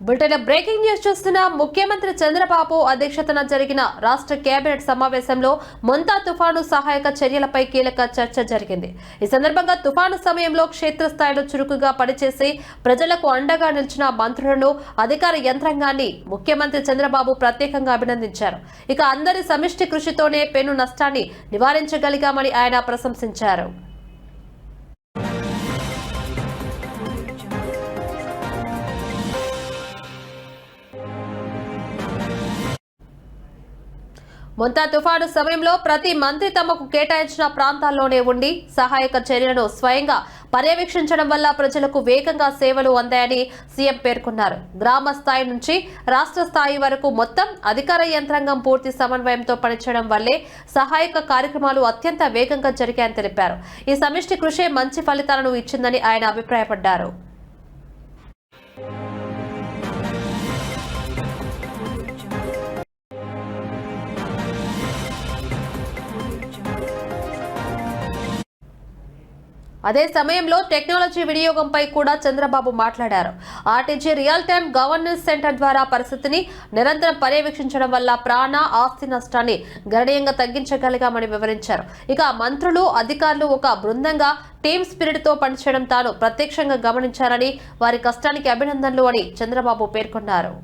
Bulletin breaking news చూస్తున్న ముఖ్యమంత్రి చంద్రబాబు అధ్యక్షతన జరిగిన రాష్ట్ర కేబినెట్ సమావేశంలో మొంతా తుఫాను సహాయక చర్యలపై కీలక చర్చ జరిగింది. ఈ సందర్భంగా తుఫాను సమయంలో క్షేత్రస్థాయిలో చురుకుగా పనిచేసి ప్రజలకు అండగా నిలిచిన మంత్రులను అధికార యంత్రాంగాన్ని ముఖ్యమంత్రి చంద్రబాబు ప్రత్యేకంగా అభినందించారు. ఇక అందరి సమిష్టి కృషితోనే పెను నష్టాన్ని నివారించగలిగామని ఆయన ప్రశంసించారు. ముంతా తుఫాను సమయంలో ప్రతి మంత్రి తమకు కేటాయించిన ప్రాంతాల్లోనే ఉండి సహాయక చర్యలను స్వయంగా పర్యవేక్షించడం వల్ల ప్రజలకు వేగంగా సేవలు అందాయని సీఎం పేర్కొన్నారు. గ్రామ స్థాయి నుంచి రాష్ట్ర స్థాయి వరకు మొత్తం అధికార యంత్రాంగం పూర్తి సమన్వయంతో పనిచేయడం వల్లే సహాయక కార్యక్రమాలు అత్యంత వేగంగా జరిగాయని తెలిపారు. ఈ సమిష్టి కృషి మంచి ఫలితాలను ఇచ్చిందని ఆయన అభిప్రాయపడ్డారు. అదే సమయంలో టెక్నాలజీ వినియోగంపై కూడా చంద్రబాబు మాట్లాడారు. RTG real time governance centre ద్వారా పరిస్థితిని నిరంతరం పర్యవేక్షించడం వల్ల ప్రాణ ఆస్తి నష్టాన్ని గణనీయంగా తగ్గించగలిగామని వివరించారు. ఇక మంత్రులు అధికారులు ఒక బృందంగా టీమ్ స్పిరిట్తో పనిచేయడం తాను ప్రత్యక్షంగా గమనించారని వారి కష్టానికి అభినందనలు అని చంద్రబాబు పేర్కొన్నారు.